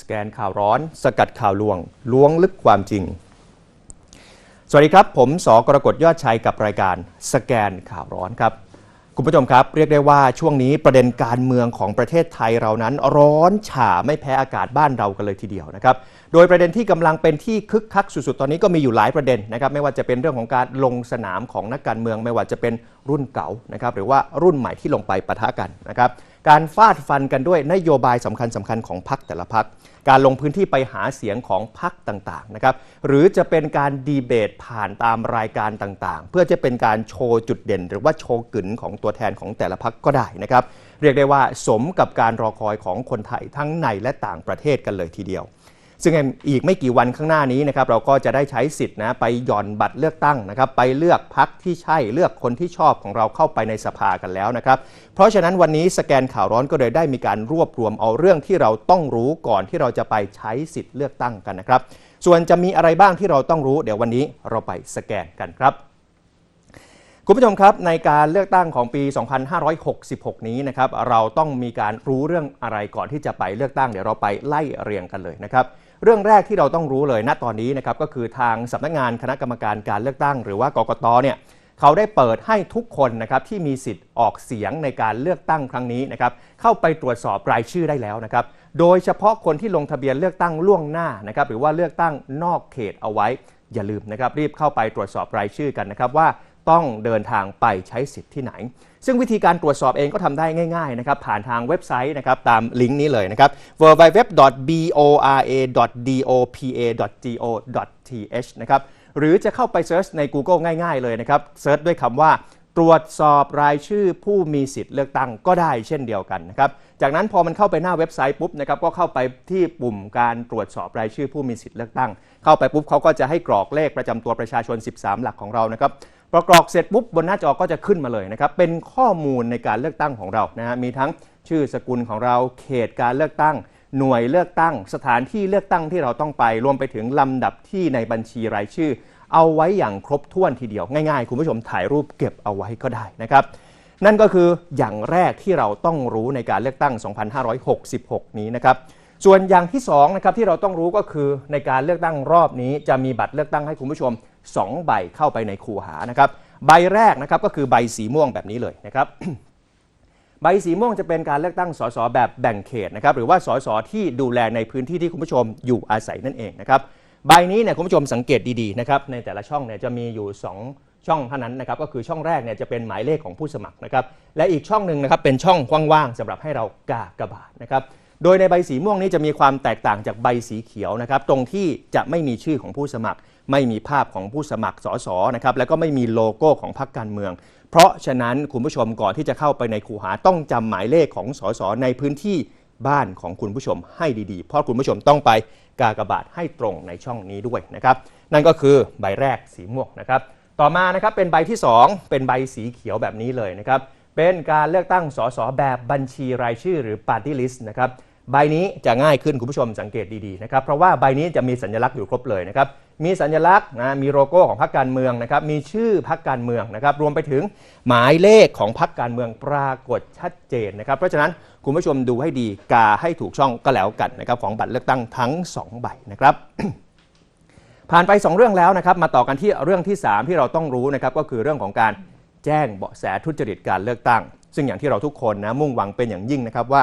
สแกนข่าวร้อน สกัดข่าวลวง ล้วงลึกความจริง สวัสดีครับ ผมสกรกฎยอดชัยกับรายการสแกนข่าวร้อนครับ คุณผู้ชมครับ เรียกได้ว่าช่วงนี้ประเด็นการเมืองของประเทศไทยเรานั้น ร้อนฉ่าไม่แพ้อากาศบ้านเรากันเลยทีเดียวนะครับ โดยประเด็นที่กำลังเป็นที่คึกคักสุดๆ ตอนนี้ก็มีอยู่หลายประเด็นนะครับ ไม่ว่าจะเป็นเรื่องของการลงสนามของนักการเมือง ไม่ว่าจะเป็นรุ่นเก่านะครับ หรือว่ารุ่นใหม่ที่ลงไปปะทะกันนะครับ การฟาดฟันกันด้วยนโยบายสำคัญสคัญของพรรคแต่ละพรรคการลงพื้นที่ไปหาเสียงของพรรคต่างๆนะครับหรือจะเป็นการดีเบตผ่านตามรายการต่างๆ เพื่อจะเป็นการโชว์จุดเด่น หรือว่าโชว์กึ๋นของตัวแทนของแต่ละพรรคก็ได้นะครับเรียกได้ว่าสมกับการรอคอยของคนไทยทั้งในและต่างประเทศกันเลยทีเดียว ซึ่งอีกไม่กี่วันข้างหน้านี้นะครับเราก็จะได้ใช้สิทธิ์นะไปหย่อนบัตรเลือกตั้งนะครับไปเลือกพักที่ใช่เลือกคนที่ชอบของเราเข้าไปในสภากันแล้วนะครับเพราะฉะนั้นวันนี้สแกนข่าวร้อนก็เลยได้มีการรวบรวมเอาเรื่องที่เราต้องรู้ก่อนที่เราจะไปใช้สิทธิ์เลือกตั้งกันนะครับ ส่วนจะมีอะไรบ้างที่เราต้องรู้ เดี๋ยววันนี้เราไปสแกนกันครับคุณผู้ชมครับในการเลือกตั้งของปี 2566 นี้นะครับเราต้องมีการรู้เรื่องอะไรก่อนที่จะไปเลือกตั้งเดี๋ยวเราไปไล่เรียงกันเลยนะครับ เรื่องแรกที่เราต้องรู้เลยณตอนนี้นะครับก็คือทางสำนักงานคณะกรรมการการเลือกตั้ง หรือว่ากกตเนี่ยเขาได้เปิดให้ทุกคนนะครับที่มีสิทธิ์ออกเสียงในการเลือกตั้งครั้งนี้นะครับเข้าไปตรวจสอบรายชื่อได้แล้วนะครับโดยเฉพาะคนที่ลงทะเบียนเลือกตั้งล่วงหน้านะครับหรือว่าเลือกตั้งนอกเขตเอาไว้อย่าลืมนะครับรีบเข้าไปตรวจสอบรายชื่อกันนะครับว่า ต้องเดินทางไปใช้สิทธิ์ที่ไหน ซึ่งวิธีการตรวจสอบเองก็ทำได้ง่ายๆนะครับผ่านทางเว็บไซต์นะครับตามลิงก์นี้เลยนะครับ www.bora.dopa.go.th นะครับหรือจะเข้าไปเซิร์ชใน Google ง่ายๆเลยนะครับเซิร์ชด้วยคำว่าตรวจสอบรายชื่อผู้มีสิทธิ์เลือกตั้งก็ได้เช่นเดียวกันนะครับ จากนั้นพอมันเข้าไปหน้าเว็บไซต์ปุ๊บนะครับก็เข้าไปที่ปุ่มการตรวจสอบรายชื่อผู้มีสิทธิ์เลือกตั้ง เข้าไปปุ๊บเขาก็จะให้กรอกเลขประจำตัวประชาชน 13 หลักของเรานะครับ พอกรอกเสร็จปุ๊บบนหน้าจอก็จะขึ้นมาเลยนะครับ เป็นข้อมูลในการเลือกตั้งของเรานะฮะมีทั้งชื่อสกุลของเราเขตการเลือกตั้ง หน่วยเลือกตั้ง สถานที่เลือกตั้งที่เราต้องไปรวมไปถึงลำดับที่ในบัญชีรายชื่อ เอาไว้อย่างครบถ้วนทีเดียวง่ายๆ คุณผู้ชมถ่ายรูปเก็บเอาไว้ก็ได้นะครับนั่นก็คืออย่างแรกที่เราต้องรู้ในการเลือกตั้ง 2566 นี้นะครับ ส่วนอย่างที่2นะครับที่เราต้องรู้ก็คือในการเลือกตั้งรอบนี้ จะมีบัตรเลือกตั้งให้คุณผู้ชม 2 ใบเข้าไปในคูหานะครับใบแรกนะครับก็คือใบสีม่วงแบบนี้เลยนะครับใบสีม่วงจะเป็นการเลือกตั้งสสแบบแบ่งเขตนะครับหรือว่าสสที่ดูแลในพื้นที่ที่คุณผู้ชมอยู่อาศัยนั่นเองนะครับใบนี้เนี่ยคุณผู้ชมสังเกตดีๆนะครับในแต่ละช่องเนี่ยจะมีอยู่ 2 ช่องเท่านั้นนะครับก็คือช่องแรกเนี่ยจะเป็นหมายเลขของผู้สมัครนะครับและอีกช่องหนึ่งนะครับเป็นช่องว่างๆสำหรับให้เรากากระบาทนะครับ โดยในใบสีม่วงนี้จะมีความแตกต่างจากใบสีเขียวนะครับ ตรงที่จะไม่มีชื่อของผู้สมัคร ไม่มีภาพของผู้สมัครสสนะครับแล้วก็ไม่มีโลโก้ของพรรคการเมือง เพราะฉะนั้นคุณผู้ชมก่อนที่จะเข้าไปในคูหาต้องจำหมายเลขของสสในพื้นที่บ้านของคุณผู้ชมให้ดีๆ เพราะคุณผู้ชมต้องไปกากบาทให้ตรงในช่องนี้ด้วยนะครับนั่นก็คือใบแรกสีม่วงนะครับต่อมานะครับเป็นใบที่ 2 เป็นใบสีเขียวแบบนี้เลยนะครับ เป็นการเลือกตั้งสสแบบบัญชีรายชื่อหรือ Party List นะครับใบนี้จะง่ายขึ้นคุณผู้ชมสังเกตดีๆนะครับเพราะว่าใบนี้จะมีสัญลักษณ์อยู่ครบเลยนะครับมีสัญลักษณ์นะมีโลโก้ของพรรคการเมืองนะครับมีชื่อพรรคการเมืองนะครับรวมไปถึงหมายเลขของพรรคการเมืองปรากฏชัดเจนนะครับ เพราะฉะนั้นคุณผู้ชมดูให้ดีกาให้ถูกช่องก็แล้วกันนะครับของบัตรเลือกตั้งทั้ง 2 ใบนะครับผ่านไป 2 เรื่องแล้วนะครับมาต่อกันที่เรื่องที่ 3 ที่เราต้องรู้นะครับก็คือเรื่องของการ แจ้งเบาะแสทุจริตการเลือกตั้ง ซึ่งอย่างที่เราทุกคนนะมุ่งหวังเป็นอย่างยิ่งนะครับว่า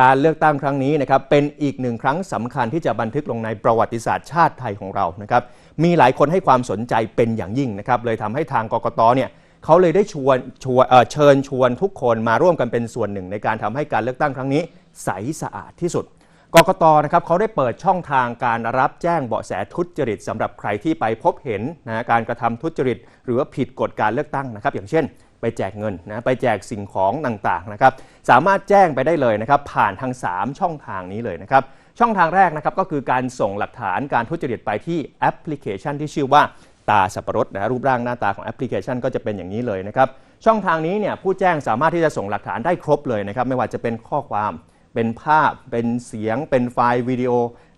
การเลือกตั้งครั้งนี้นะครับเป็นอีกหนึ่งครั้งสำคัญที่จะบันทึกลงในประวัติศาสตร์ชาติไทยของเรานะครับมีหลายคนให้ความสนใจเป็นอย่างยิ่งนะครับเลยทำให้ทางกกตเนี่ยเขาเลยได้ชวนชวนเออเชิญชวนทุกคนมาร่วมกันเป็นส่วนหนึ่ง ในการทำให้การเลือกตั้งครั้งนี้ใสสะอาดที่สุด กกตนะครับเขาได้เปิดช่องทางการรับแจ้งเบาะแสทุจริตสำหรับใครที่ไปพบเห็นนะการกระทำทุจริต หรือว่าผิดกฎการเลือกตั้งนะครับ อย่างเช่น ไปแจกเงินนะไปแจกสิ่งของต่างๆนะครับสามารถแจ้งไปได้เลยนะครับ ผ่านทาง 3 ช่องทางนี้เลยนะครับ ช่องทางแรกนะครับก็คือการส่งหลักฐานการทุจริตไปที่แอปพลิเคชันที่ชื่อว่าตาสับปะรดนะรูปร่างหน้าตาของแอปพลิเคชันก็จะเป็นอย่างนี้เลยนะครับช่องทางนี้เนี่ยผู้แจ้งสามารถที่จะส่งหลักฐานได้ครบเลยนะครับไม่ว่าจะเป็นข้อความ เป็นภาพ เป็นเสียง เป็นไฟล์วิดีโอ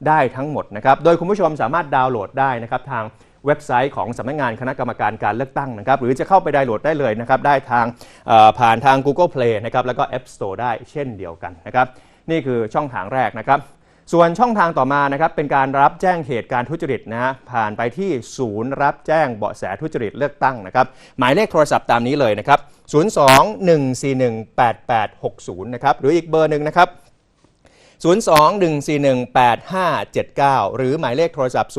ได้ทั้งหมดนะครับ โดยคุณผู้ชมสามารถดาวน์โหลดได้นะครับทางเว็บไซต์ของสำนักงานคณะกรรมการการเลือกตั้งนะครับ หรือจะเข้าไปดาวน์โหลดได้เลยนะครับ ได้ทางผ่านทาง Google Play นะครับ แล้วก็ App Store ได้เช่นเดียวกันนะครับ นี่คือช่องทางแรกนะครับ ส่วนช่องทางต่อมานะครับเป็นการรับแจ้งเหตุการทุจริตนะฮะผ่านไปที่ศูนย์รับแจ้งเบาะแสทุจริตเลือกตั้งนะครับหมายเลขโทรศัพท์ตามนี้เลยนะครับ 02-141-8860 นะครับหรืออีกเบอร์หนึ่งนะครับ 02-141-8579 หรือหมายเลขโทรศัพท์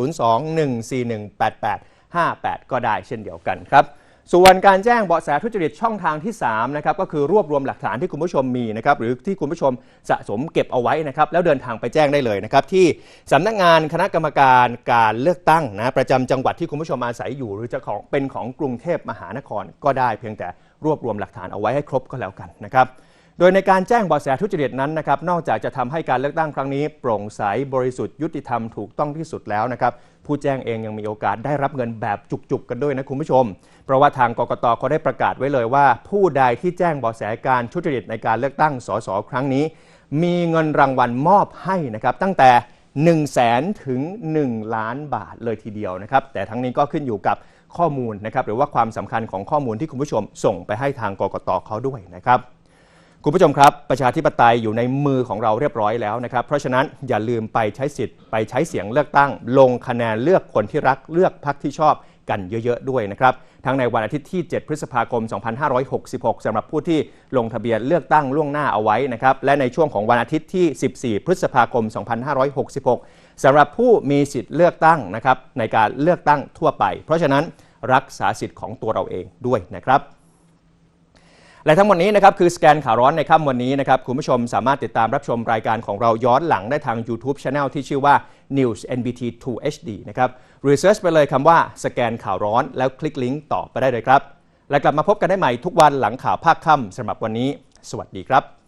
02-141-8858 ก็ได้เช่นเดียวกันครับ ส่วนการแจ้งเบาะแสทุจริตช่องทางที่3นะครับก็คือรวบรวมหลักฐานที่คุณผู้ชมมีนะครับหรือที่คุณผู้ชมสะสมเก็บเอาไว้นะครับแล้วเดินทางไปแจ้งได้เลยนะครับที่สำนักงานคณะกรรมการการเลือกตั้งนะประจำจังหวัดที่คุณผู้ชมอาศัยอยู่ หรือจะของเป็นของกรุงเทพมหานครก็ได้เพียงแต่รวบรวมหลักฐานเอาไว้ให้ครบก็แล้วกันนะครับ ดยในการแจ้งเบาะแสทุจริตนั้นนะครับนอกจากจะทำให้การเลือกตั้งครั้งนี้ โปร่งใสบริสุทธิ์ยุติธรรมถูกต้องที่สุดแล้วนะครับผู้แจ้งเองยังมีโอกาสได้รับเงินแบบจุกๆ กันด้วยนะคุณผู้ชม เพราะว่าทางกกตเขาได้ประกาศไว้เลยว่า ผู้ใดที่แจ้งเบาะแสการทุจริตในการเลือกตั้งสสครั้งนี้ มีเงินรางวัลมอบให้นะครับตั้งแต่1 0 0 0 0แสนถึง 1 ล้านบาทเลยทีเดียวนะครับแต่ทั้งนี้ก็ขึ้นอยู่กับข้อมูลนะครับหรือว่าความสำคัญของข้อมูลที่คุณผู้ชมส่งไปให้ทางกกตเขาด้วยนะครับ คุณผู้ชมครับ ประชาธิปไตยอยู่ในมือของเราเรียบร้อยแล้วนะครับ เพราะฉะนั้นอย่าลืมไปใช้สิทธิ์ไปใช้เสียงเลือกตั้ง ลงคะแนนเลือกคนที่รักเลือกพรรคที่ชอบกันเยอะ ๆ ด้วยนะครับ ทั้งในวันอาทิตย์ที่ 7 พฤษภาคม 2566สำหรับผู้ที่ลงทะเบียนเลือกตั้งล่วงหน้าเอาไว้นะครับ และในช่วงของวันอาทิตย์ที่ 14 พฤษภาคม 2566สำหรับผู้มีสิทธิ์เลือกตั้งนะครับในการเลือกตั้งทั่วไป เพราะฉะนั้นรักษาสิทธิ์ของตัวเราเองด้วยนะครับ และทั้งหมดนี้นะครับคือสแกนข่าวร้อนในค่ำวันนี้นะครับคุณผู้ชมสามารถติดตามรับชมรายการของเราย้อนหลังได้ทาง YouTube Channel ที่ชื่อว่า News NBT 2 HD นะครับหรือเซิร์ชไปเลยคำว่าสแกนข่าวร้อนแล้วคลิกลิงก์ต่อไปได้เลยครับ และกลับมาพบกันได้ใหม่ทุกวันหลังข่าวภาคค่ำสำหรับวันนี้ สวัสดีครับ